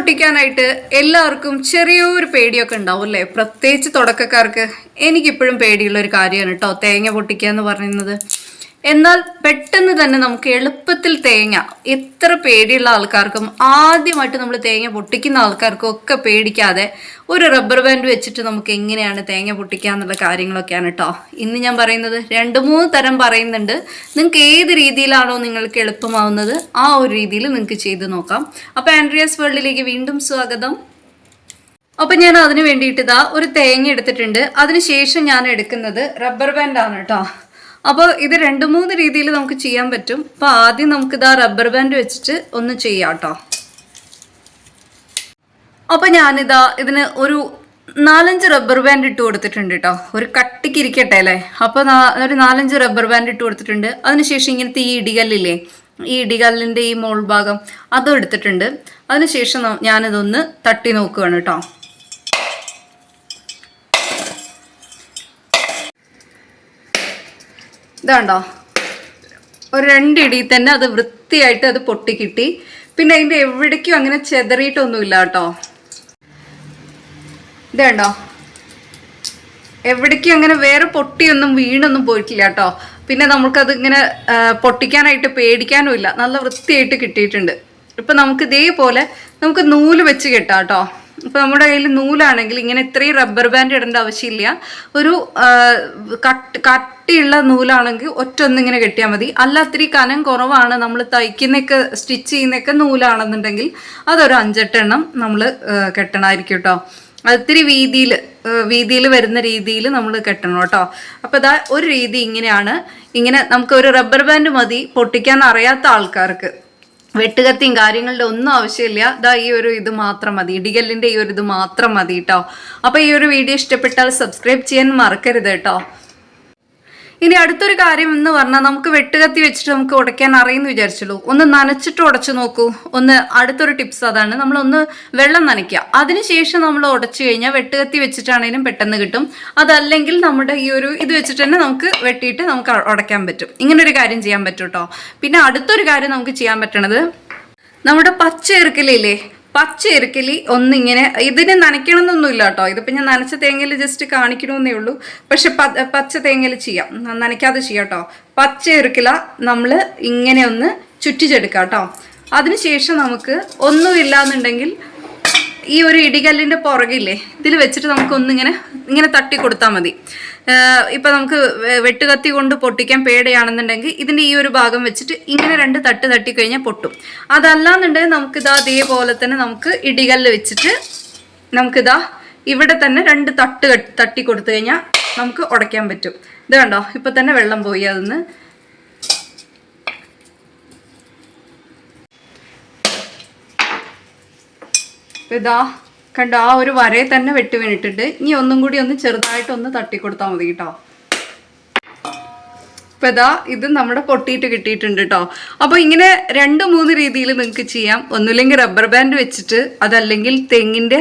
പൊട്ടിക്കാനായിട്ട് എല്ലാവർക്കും ചെറിയൊരു പേടിയൊക്കെ ഉണ്ടാവും അല്ലേ? പ്രത്യേകിച്ച് തുടക്കക്കാർക്ക് എനിക്കിപ്പോഴും പേടിയുള്ള ഒരു കാര്യമാണ് കേട്ടോ തേങ്ങ പൊട്ടിക്കുക എന്ന് പറയുന്നത്. എന്നാൽ പെട്ടെന്ന് തന്നെ നമുക്ക് എളുപ്പത്തിൽ തേങ്ങ എത്ര പേടിയുള്ള ആൾക്കാർക്കും ആദ്യമായിട്ട് നമ്മൾ തേങ്ങ പൊട്ടിക്കുന്ന ആൾക്കാർക്കും ഒക്കെ പേടിക്കാതെ ഒരു റബ്ബർ ബാൻഡ് വെച്ചിട്ട് നമുക്ക് എങ്ങനെയാണ് തേങ്ങ പൊട്ടിക്കുക എന്നുള്ള കാര്യങ്ങളൊക്കെയാണ് കേട്ടോ ഇന്ന് ഞാൻ പറയുന്നത് രണ്ട് മൂന്ന് തരം പറയുന്നുണ്ട്. നിങ്ങൾക്ക് ഏത് രീതിയിലാണോ നിങ്ങൾക്ക് എളുപ്പമാവുന്നത് ആ ഒരു രീതിയിൽ നിങ്ങൾക്ക് ചെയ്ത് നോക്കാം. അപ്പോൾ ആൻഡ്രിയാസ് വേൾഡിലേക്ക് വീണ്ടും സ്വാഗതം. അപ്പം ഞാൻ അതിന് വേണ്ടിയിട്ട് ഇതാ ഒരു തേങ്ങ എടുത്തിട്ടുണ്ട്. അതിനുശേഷം ഞാൻ എടുക്കുന്നത് റബ്ബർ ബാൻഡാണ് കേട്ടോ അപ്പോൾ ഇത് രണ്ട് മൂന്ന് രീതിയിൽ നമുക്ക് ചെയ്യാൻ പറ്റും. അപ്പോൾ ആദ്യം നമുക്കിത് ആ റബ്ബർ ബാൻഡ് വെച്ചിട്ട് ഒന്ന് ചെയ്യാം കേട്ടോ അപ്പോൾ ഞാനിതാ ഇതിന് ഒരു നാലഞ്ച് റബ്ബർ ബാൻഡ് ഇട്ട് കൊടുത്തിട്ടുണ്ട് കേട്ടോ ഒരു കട്ടിക്ക് ഇരിക്കട്ടെ അല്ലേ? അപ്പോൾ ഒരു നാലഞ്ച് റബ്ബർ ബാൻഡ് ഇട്ട് കൊടുത്തിട്ടുണ്ട്. അതിനുശേഷം ഇങ്ങനത്തെ ഈ ഇടികല്ലില്ലേ ഈ ഇടികല്ലിന്റെ ഈ മോൾ ഭാഗം അതും എടുത്തിട്ടുണ്ട്. അതിനുശേഷം ഞാനിതൊന്ന് തട്ടി നോക്കുകയാണ് കേട്ടോ ഇതാണ്ടോ ഒരു രണ്ടിടി തന്നെ അത് വൃത്തിയായിട്ട് അത് പൊട്ടിക്കിട്ടി. പിന്നെ അതിന്റെ എവിടേക്കും അങ്ങനെ ചെതറിയിട്ടൊന്നുമില്ല കേട്ടോ. ഇതുണ്ടോ എവിടേക്കും അങ്ങനെ വേറെ പൊട്ടിയൊന്നും വീണൊന്നും പോയിട്ടില്ല കേട്ടോ. പിന്നെ നമുക്കത് ഇങ്ങനെ പൊട്ടിക്കാനായിട്ട് പേടിക്കാനും ഇല്ല നല്ല വൃത്തിയായിട്ട് കിട്ടിയിട്ടുണ്ട്. ഇപ്പം നമുക്ക് ഇതേപോലെ നമുക്ക് നൂൽ വെച്ച് കെട്ടാം കേട്ടോ. ഇപ്പം നമ്മുടെ കയ്യിൽ നൂലാണെങ്കിൽ ഇങ്ങനെ ഇത്രയും റബ്ബർ ബാൻഡ് ഇടേണ്ട ആവശ്യമില്ല. ഒരു കട്ട് കട്ടിയുള്ള നൂലാണെങ്കിൽ ഒറ്റ ഒന്നിങ്ങനെ കെട്ടിയാൽ മതി. അല്ല ഇത്തിരി കനം കുറവാണ് നമ്മൾ തയ്ക്കുന്നൊക്കെ സ്റ്റിച്ച് ചെയ്യുന്നൊക്കെ നൂലാണെന്നുണ്ടെങ്കിൽ അതൊരു അഞ്ചെട്ടെണ്ണം നമ്മൾ കെട്ടണമായിരിക്കും കേട്ടോ. അതിരി വീതിയിൽ വീതിയിൽ വരുന്ന രീതിയിൽ നമ്മൾ കെട്ടണം കേട്ടോ. അപ്പോൾ ഇതാ ഒരു രീതി ഇങ്ങനെയാണ്. ഇങ്ങനെ നമുക്ക് ഒരു റബ്ബർ ബാൻഡ് മതി പൊട്ടിക്കാൻ അറിയാത്ത ആൾക്കാർക്ക്. വെട്ടുകത്തിയും കാര്യങ്ങളുടെ ഒന്നും ആവശ്യമില്ല. ഇതാ ഈ ഒരു ഇത് മാത്രം മതി. ഇടികല്ലിന്റെ ഈ ഒരു ഇത് മാത്രം മതി കേട്ടോ അപ്പോൾ ഈ ഒരു വീഡിയോ ഇഷ്ടപ്പെട്ടാൽ സബ്സ്ക്രൈബ് ചെയ്യാൻ മറക്കരുത് കേട്ടോ ഇനി അടുത്തൊരു കാര്യം എന്ന് പറഞ്ഞാൽ നമുക്ക് വെട്ടുകത്തി വെച്ചിട്ട് നമുക്ക് ഉടയ്ക്കാൻ അറിയുന്നു വിചാരിച്ചുള്ളൂ ഒന്ന് നനച്ചിട്ട് ഉടച്ചു നോക്കൂ. ഒന്ന് അടുത്തൊരു ടിപ്സ് അതാണ്. നമ്മൾ ഒന്ന് വെള്ളം നനയ്ക്കുക. അതിനുശേഷം നമ്മൾ ഉടച്ചു കഴിഞ്ഞാൽ വെട്ടുകത്തി വെച്ചിട്ടാണെങ്കിലും പെട്ടെന്ന് കിട്ടും. അതല്ലെങ്കിൽ നമ്മുടെ ഈ ഒരു ഇത് വെച്ചിട്ട് തന്നെ നമുക്ക് വെട്ടിയിട്ട് നമുക്ക് ഉടയ്ക്കാൻ പറ്റും. ഇങ്ങനെ ഒരു കാര്യം ചെയ്യാൻ പറ്റും കേട്ടോ പിന്നെ അടുത്തൊരു കാര്യം നമുക്ക് ചെയ്യാൻ പറ്റണത് നമ്മുടെ പച്ച ഇറുക്കലില്ലേ പച്ച ഇറുക്കലി ഒന്നിങ്ങനെ ഇതിന് നനയ്ക്കണമെന്നൊന്നുമില്ല കേട്ടോ. ഇതിപ്പോൾ ഞാൻ നനച്ച തേങ്ങയിൽ ജസ്റ്റ് കാണിക്കണമെന്നേ ഉള്ളൂ. പക്ഷെ പച്ച തേങ്ങയിൽ ചെയ്യാം. നനയ്ക്കാതെ ചെയ്യാം കേട്ടോ. പച്ച ഇറുക്കില നമ്മൾ ഇങ്ങനെ ഒന്ന് ചുറ്റിച്ചെടുക്കാം കേട്ടോ. അതിനുശേഷം നമുക്ക് ഒന്നുമില്ല എന്നുണ്ടെങ്കിൽ ഈ ഒരു ഇടികല്ലിന്റെ പുറകില്ലേ ഇതിൽ വെച്ചിട്ട് നമുക്കൊന്നിങ്ങനെ ഇങ്ങനെ തട്ടി കൊടുത്താൽ മതി. ഇപ്പൊ നമുക്ക് വെട്ടുകത്തി കൊണ്ട് പൊട്ടിക്കാൻ പേടയാണെന്നുണ്ടെങ്കിൽ ഇതിന്റെ ഈ ഒരു ഭാഗം വെച്ചിട്ട് ഇങ്ങനെ രണ്ട് തട്ട് തട്ടി കഴിഞ്ഞാൽ പൊട്ടും. അതല്ലാന്നുണ്ടെങ്കിൽ നമുക്കിതാ അതേപോലെ തന്നെ നമുക്ക് ഇടികല്ല് വെച്ചിട്ട് നമുക്കിതാ ഇവിടെ തന്നെ രണ്ട് തട്ട് തട്ടി കൊടുത്തു കഴിഞ്ഞാൽ നമുക്ക് ഉടയ്ക്കാൻ പറ്റും. ഇത് കണ്ടോ? ഇപ്പൊ തന്നെ വെള്ളം പോയി അതിന്ന്. ഇതാ കണ്ടോ ആ ഒരു വരയെ തന്നെ വെട്ടി വീണിട്ടുണ്ട്. ഇനി ഒന്നും കൂടി ഒന്ന് ചെറുതായിട്ട് ഒന്ന് തട്ടി കൊടുത്താൽ മതി കേട്ടോ. ഇപ്പൊ ഇതാ ഇത് നമ്മുടെ പൊട്ടിയിട്ട് കിട്ടിയിട്ടുണ്ട് കേട്ടോ. അപ്പോൾ ഇങ്ങനെ രണ്ട് മൂന്ന് രീതിയിൽ നിങ്ങൾക്ക് ചെയ്യാം. ഒന്നുമില്ലെങ്കിൽ റബ്ബർ ബാൻഡ് വെച്ചിട്ട് അതല്ലെങ്കിൽ തെങ്ങിന്റെ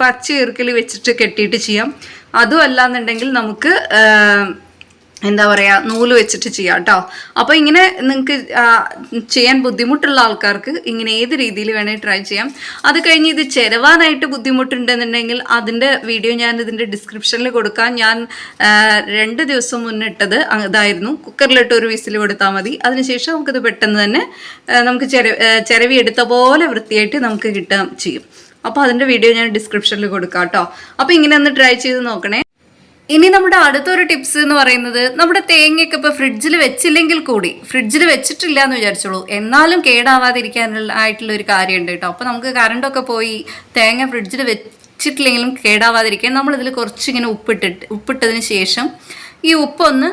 പച്ച വെച്ചിട്ട് കെട്ടിയിട്ട് ചെയ്യാം. അതും അല്ലാന്നുണ്ടെങ്കിൽ നമുക്ക് എന്താ പറയുക നൂൽ വെച്ചിട്ട് ചെയ്യാം കേട്ടോ അപ്പോൾ ഇങ്ങനെ നിങ്ങൾക്ക് ചെയ്യാൻ ബുദ്ധിമുട്ടുള്ള ആൾക്കാർക്ക് ഇങ്ങനെ ഏത് രീതിയിൽ വേണേൽ ട്രൈ ചെയ്യാം. അത് കഴിഞ്ഞ് ഇത് ചിലവാനായിട്ട് ബുദ്ധിമുട്ടുണ്ടെന്നുണ്ടെങ്കിൽ അതിന്റെ വീഡിയോ ഞാൻ ഇതിന്റെ ഡിസ്ക്രിപ്ഷനിൽ കൊടുക്കാം. ഞാൻ രണ്ട് ദിവസം മുന്നേ ഇട്ടത് അതായിരുന്നു കുക്കറിലിട്ട് ഒരു വിസിൽ കൊടുത്താൽ മതി. അതിനുശേഷം നമുക്കിത് പെട്ടെന്ന് തന്നെ നമുക്ക് ചെര ചിരവി എടുത്ത പോലെ വൃത്തിയായിട്ട് നമുക്ക് കിട്ടാം ചെയ്യും. അപ്പോൾ അതിന്റെ വീഡിയോ ഞാൻ ഡിസ്ക്രിപ്ഷനിൽ കൊടുക്കാം കേട്ടോ അപ്പോൾ ഇങ്ങനെ ഒന്ന് ട്രൈ ചെയ്ത് നോക്കണേ. ഇനി നമ്മുടെ അടുത്തൊരു ടിപ്സ് എന്ന് പറയുന്നത് നമ്മുടെ തേങ്ങയൊക്കെ ഇപ്പോൾ ഫ്രിഡ്ജിൽ വെച്ചില്ലെങ്കിൽ കൂടി ഫ്രിഡ്ജിൽ വെച്ചിട്ടില്ല എന്ന് വിചാരിച്ചോളൂ. എന്നാലും കേടാവാതിരിക്കാനുള്ള ആയിട്ടുള്ള ഒരു കാര്യമുണ്ട് കേട്ടോ. അപ്പോൾ നമുക്ക് കറണ്ടൊക്കെ പോയി തേങ്ങ ഫ്രിഡ്ജിൽ വെച്ചിട്ടില്ലെങ്കിലും കേടാവാതിരിക്കാൻ നമ്മളിതിൽ കുറച്ചിങ്ങനെ ഉപ്പിട്ടിട്ട് ഉപ്പിട്ടതിന് ശേഷം ഈ ഉപ്പൊന്ന്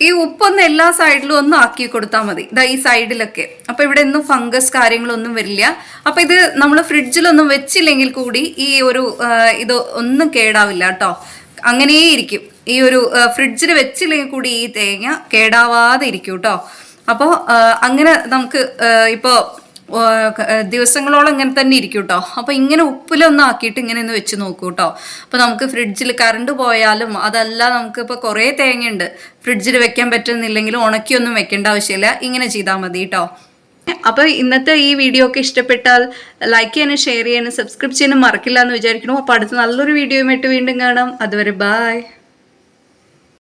ഈ ഉപ്പൊന്ന് എല്ലാ സൈഡിലും ഒന്ന് ആക്കി കൊടുത്താൽ മതി. ഇതാ ഈ സൈഡിലൊക്കെ അപ്പോൾ ഇവിടെ ഒന്നും ഫംഗസ് കാര്യങ്ങളൊന്നും വരില്ല. അപ്പോൾ ഇത് നമ്മൾ ഫ്രിഡ്ജിലൊന്നും വെച്ചില്ലെങ്കിൽ കൂടി ഈ ഒരു ഇത് ഒന്നും കേടാവില്ല കേട്ടോ. അങ്ങനെ ഇരിക്കും ഈ ഒരു ഫ്രിഡ്ജിൽ വെച്ചില്ലെങ്കിൽ കൂടി ഈ തേങ്ങ കേടാവാതെ ഇരിക്കും കേട്ടോ അപ്പോൾ അങ്ങനെ നമുക്ക് ഇപ്പോൾ ദിവസങ്ങളോളം ഇങ്ങനെ തന്നെ ഇരിക്കും കേട്ടോ അപ്പോൾ ഇങ്ങനെ ഉപ്പിലൊന്നും ആക്കിയിട്ട് ഇങ്ങനെ ഒന്ന് വെച്ച് നോക്കൂ കേട്ടോ അപ്പോൾ നമുക്ക് ഫ്രിഡ്ജിൽ കറണ്ട് പോയാലും അതല്ല നമുക്ക് ഇപ്പോൾ കുറേ തേങ്ങയുണ്ട്. ഫ്രിഡ്ജിൽ വെക്കാൻ പറ്റുന്നില്ലെങ്കിലും ഉണക്കിയൊന്നും വെക്കേണ്ട ആവശ്യമില്ല. ഇങ്ങനെ ചെയ്താൽ മതി കേട്ടോ അപ്പോൾ ഇന്നത്തെ ഈ വീഡിയോ ഒക്കെ ഇഷ്ടപ്പെട്ടാൽ ലൈക്ക് ചെയ്യാനും ഷെയർ ചെയ്യാനും സബ്സ്ക്രൈബ് ചെയ്യാനും മറക്കില്ല എന്ന് വിചാരിക്കുന്നു. അപ്പോൾ അടുത്ത നല്ലൊരു വീഡിയോയുമായിട്ട് വീണ്ടും കാണാം. അതുവരെ ബായ്